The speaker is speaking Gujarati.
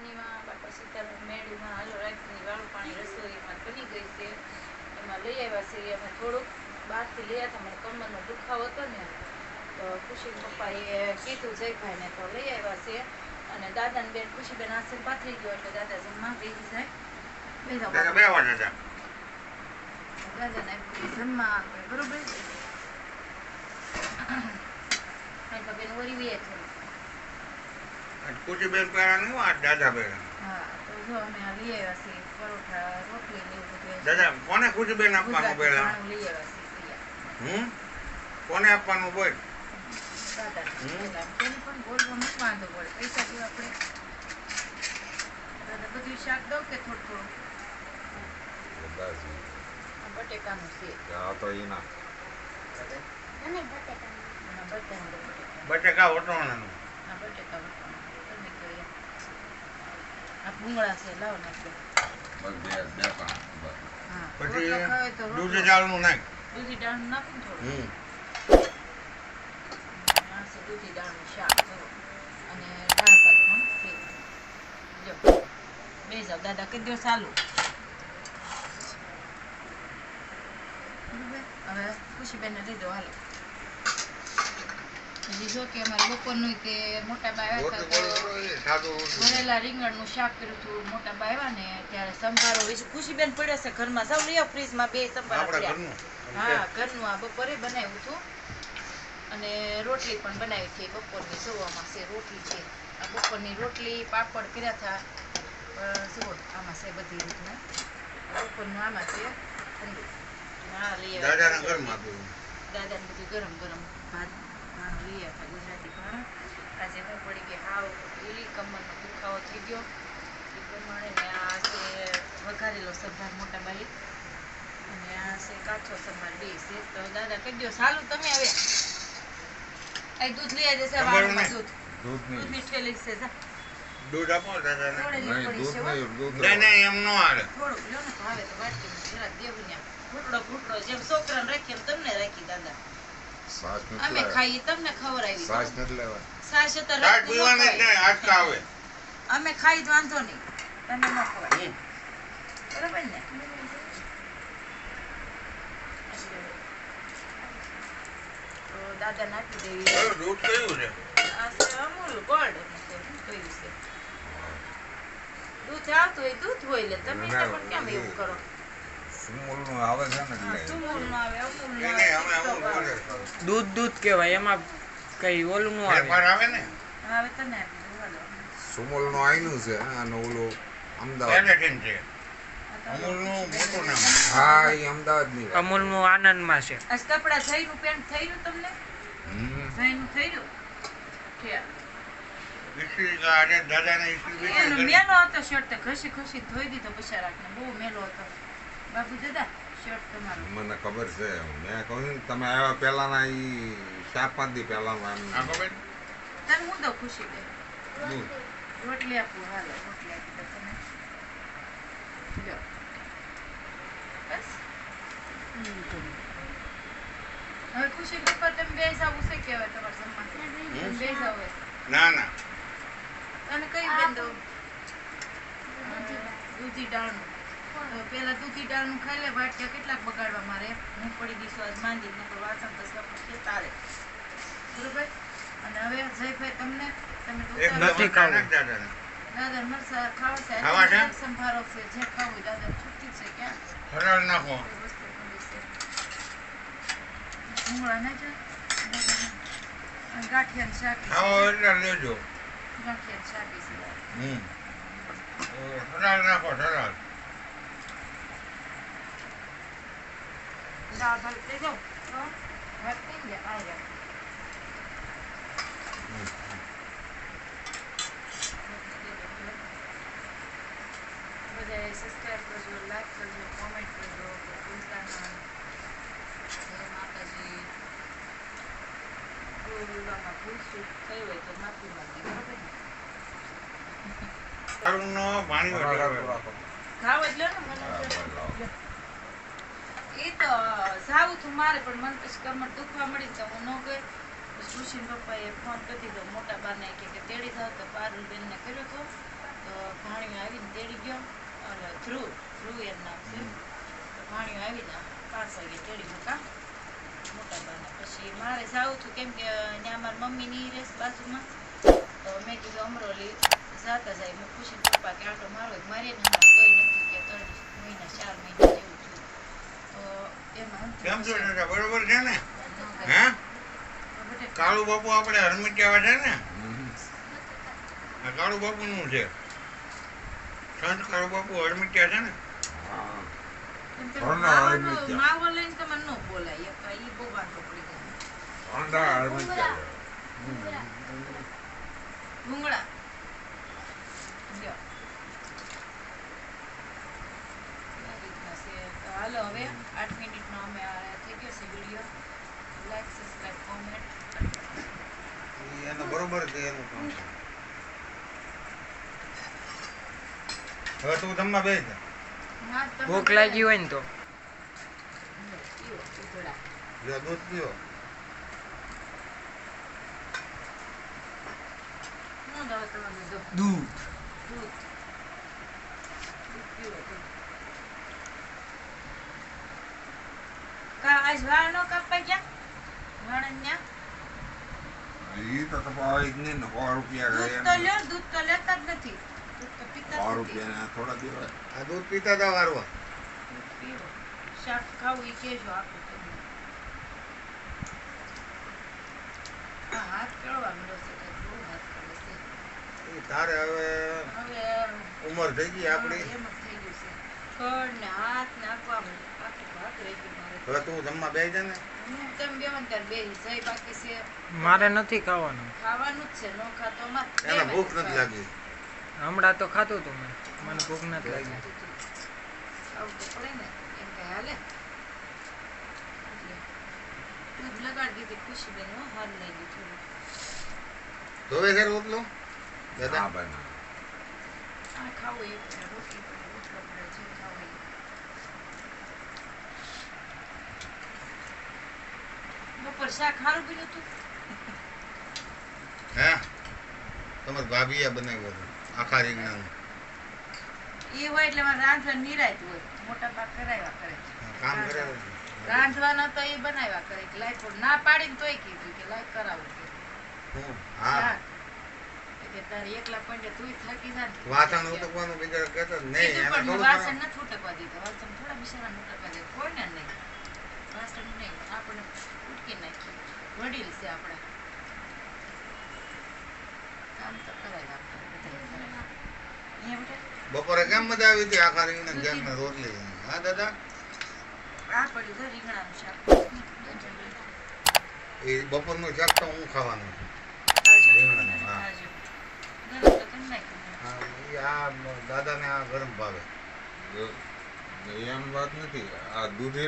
નાનીમાં બાપા સીતારામ મેળીમાં હાલો રાખીને વાળું પાણી રસોઈમાં બની ગઈ છે. એમાં લઈ આવ્યા છે. અમે થોડુંક બહારથી લઈ આવ્યા મને કમરનો દુખાવો હતો ને. તો ખુશી પપ્પાએ કીધું જયભાઈને તો લઈ આવ્યા છે. અને દાદાને બેન ખુશીબેન આસન પાથરી ગયો એટલે દાદા જમવા બેસી જાય બે વાર દાદાને જમવા બરોબર? બેન વળી વે છે. કુચી બેન પહેરા આ દાદા પહેરા હા તો જો અમે આ લઈ આવ્યા પરોઠા રોટલી ને એવું દાદા કોને ખુશી આપવાનું પહેલા. હમ? કોને આપવાનું બોલ દાદાને. હમ. એટલે આમ કોઈને પણ બોલવામાં વાંધો પડે. પૈસા દેવા આપણે બધું શાક દઉં કે થોડું થોડું? બસ. આ બટેકાનું છે. તો એના. એના બટેકાનું. બટેકાનું. બટેકા વટવાણાનું. બટેકા વટાણા. તમે કહો એમ. આ ભૂંગળા છે લાવો નાખ બસ બે બે પાન બસ. પછી રોટલો ખાવે તો દૂધી નાખ. નાખો ને થોડું. આ છે દૂધી દાળનું શાક જુઓ. અને દાળ ભાત પણ જો. બે જાવ દાદા કહી દો ચાલુ. બરાબર? હવે ખુશીબેનને લીધો હાલો. હજી જો કે અમારે બપોરનું તે મોટા બા આવ્યા હતા તો ભરેલા રીંગણનું શાક કર્યું હતું મોટા બા આવ્યા ને ત્યારે સંભારો વીસ ખુશીબેન પડ્યો છે ઘરમાં. જાવ લઈ આવ ફ્રીજમાં બે સંભારો પડ્યા. હા ઘરનું. આ બપોરે બનાવ્યું હતું. અને રોટલી પણ બનાવી છે બપોરની. સવામાં છે રોટલી છે. આ બપોરની રોટલી પાપડ કર્યા હતા. પણ જુઓ આમાં છે બધી રીતના. બપોરનું આમાં છે. હા લઈ આવ્યા દાદાના ઘરમાં દાદાને બધું ગરમ ગરમ ભાત ભાણું લઈ આવ્યા ગુજરાતી ભાણું આજે હું પડી કે હાવ લીલી કમરનો દુખાવો થઈ ગયો. એ પ્રમાણે ને આ છે વઘારેલો સંભાર મોટા બાઈ. અને આ છે કાચો સંભાર બે છે. તો દાદા કહી દો સાલું તમે હવે આ દૂધ લઈ આવી જશે વાળમાં દૂધ. દૂધની ઠેલી છે જા. દૂધ આપો દાદાને. થોડી નહીં દૂધ નહીં દૂધ નહીં નહીં એમ નો આવે થોડુંક લ્યો ને ભાવે તો વાટકી જરા દેવું ને. સાસ નથી અમે ખાઈએ તમને આવી સાસ નથી લેવા સાસ તો રાત પીવાની જ નહીં આટકા આવે અમે ખાઈ વાંધો નહીં. તમને ન ખબર બરાબર ને? દાદા નાખી દેવી. દૂધ કયું છે? અમૂલ ગોલ્ડ કહ્યું છે દૂધ આવતું હોય દૂધ હોય લે. તમે પણ કેમ એવું કરો? સુમૂલનું આવે છે ને સુમૂલ નો આવે અમૂલ નો નહીં નહીં અમે આવે અમુક બોલે દૂધ દૂધ કહેવાય એમાં કઈ ઓલું નું આવે. આવે ને? આવે તો ને સુમોલ. સુમૂલનું આયનું છે અને ઓલો અમદાવાદ. છે. આ તો અમૂલનું મોટું નામ. હા એ અમદાવાદની વાત અમૂલનું આનંદમાં છે. કપડા થયું પેન્ટ થયું તમને? એનો બેઠી મેલો હતો શર્ટ તે ઘસી ઘસી ધોઈ દીધો બિચારાને બહુ મેલો હતો. બાપુ દાદા મને ખબર છે. મેં કહ્યું તમે આવ્યા પહેલાના ઈ ચાર પાંચ દી પહેલાનું આ આમ ખબર? તને હું દઉં ખુશી દે રોટલી આપું હાલો રોટલી આપી દો તમે. લો. બસ. હવે ખુશી પપ્પા તમે બે આવું છે કે હવે તમારે જમવા તમે બે જાવ ના ના. અને કઈ બેન દઉં દૂધી. દાળનું તો પેલા દૂધી દાળનું ખાઈ લે વાટક્યા કેટલાક બગાડવા મારે. હું પડી ગઈ છું આજ માંદી નકર વાસણ કસવા છે તારે. બરોબર? અને હવે જયભાઈ તમને તમે તો. નથી ખાવું. દાદા મરસા ખાવા છે? સંભારો છે. જે ખાવું દાદા છૂટી છે ક્યાં? હરાળ નાખો. ભૂંગળા ના છે? અને ગાંઠિયાનું શાક ખાવો એટલે લેજો. ગાંઠિયાનું શાક હમ. હરાળ નાખો હરાળ. થઈ ગયા આ રહ્યા. બધાએ સબસ્ક્રાઇબ કરજો લાઈક કરજો કોમેન્ટ કરજો ભૂલતા જય માતાજી બોલવામાં ભૂલ ચૂક થઈ હોય તો માફી માંગી બરાબર ને? ખાવ એટલે ને મને. એ તો જાવું તું મારે પણ મને પછી કમર દુખવા મળી તો હું ન ગઈ. સુશીલ પપ્પાએ ફોન કરી દીધો મોટા બાને કે તેડી જાવ તો પારુલ બેનને કર્યો હતો તો ભાણિયો આવીને તેડી ગયો. અને ધ્રુવ ધ્રુવ એનું નામ છે. તો ભાણિયો આવીને પાંચ વાગે તેડી મૂકા મોટા બાને પછી મારે જાવું હતું કેમ કે ત્યાં મારી મમ્મી ની રેસ બાજુમાં. તો મેં કીધું અમરોલી જાતા જાય. મેં ખુશી પપ્પા કે આટલો મારો મારે ને ગઈ નથી કે ત્રણ મહિના ચાર મહિના જેવું. કેમ છો બરોબર છે ને? હે? કાળુ બાપુ આપણે હરમિટિયા છે ને. આ કાળુ બાપુ નું છે. સંત કાળુ બાપુ હરમિટિયા છે ને? હા. એમ પેલો ઘરના માવાનો- આદમી છે. માવો લઈને તમારે ન બોલાય એક ઈ બહુ વાંધો પડી જાય ઠંડા હળવી ચાલે. ભૂંગળા લ્યો. આ રીતના છે. તો હાલો હવે આઠ મિનિટનો અમે આ થઈ ગયો છે વીડિયો લાઈક સબસ્ક્રાઈબ કોમેન્ટ ઈ એને બરોબર છે એનું કામ છે. હવે તું જમવા બેસ જા. ભૂખ લાગી હોય ને તો જો દૂધ પીવો દૂધ દૂધ દૂધ પીવો, દૂધ. કા આજ વાળ નો કાપવા ગયા વાળન ન્યા? ઈ તો તપાવે જ નહીં સો રૂપિયા દૂધ તો લ્યો દૂધ તો લેતા જ નથી. દૂધ તો પીતા સો રૂપિયા થોડા દિવસ. આ દૂધ પીતા હતા વારવા. દૂધ પીવો શાક ખાવું એ કહેજો આપું તમને હાથ કળવા મળ્યો છે હાથ કળે છે. તારે હવે હવે ઉંમર થઈ ગઈ આપણી. છે ખડ ને હાથ ને આખું આમ આખું ભાગ રહી ગયું મારે. હવે તું જમવા બેસ જા ને. છે. મારે નથી ખાવાનું. ખાવાનું જ છે નો ખાતો એને ભૂખ નથી લાગી. હમણાં તો ખાતું તું મેં. મને ભૂખ નથી લાગી. આવું તો પડે ને એમ કઈ હાલે? એટલે દૂધ લગાડી દીધી ખુશી બેન હો હાલ લઈ ગઈ થોડું. ધોવે દાદા? હા ભાઈ આ ખાવું એ રોટલી. પડે જે એ બપોર શાક સારું બન્યું હતું હે તમારી ભાભીએ બનાવ્યો હતો આખા રીંગણાનું. એ હોય એટલે મારે રાંધવા નિરાયત હોય. મોટા પાક કરાવ્યા કરે કામ કરાવે. રાંધવાનો તો એ બનાવ્યા કરે લાઈટ લાઈ ના પાડીને તોય કીધું કે લાઈ કરાવું. હું? હા શાક. કે તારે એકલા પંડે તુંય થાકી જા વાસણ ઉટકવાનું બિચારો કહેતો નહીં એને થોડું વાસણ કરાવે. ઉટકવા દીધા. વાસણ થોડા બિચારાને ઉટકવા દે કોઈને નહીં. વાસણ નહીં. આપણે ઉટકી નાખીએ વડીલ છે આપણા. કામ તો કરાય આપણે બધાય કરાય. અહીંયા બેટા? બપોરે કેમ મજા આવી હતી? આખા રીંગણા જેમ રોટલી. હા દાદા? આ પડ્યું છે રીંગણાનું શાક. બપોરનું શાક તો હું ખાવાનું. છું ખાજો. રીંગણાનું, હા. ખાજો. ગરમ તો કરી નાખ્યું. હા, ઈ આ દાદાને આ ગરમ ભાવે. એમ વાત નથી. આ દૂધી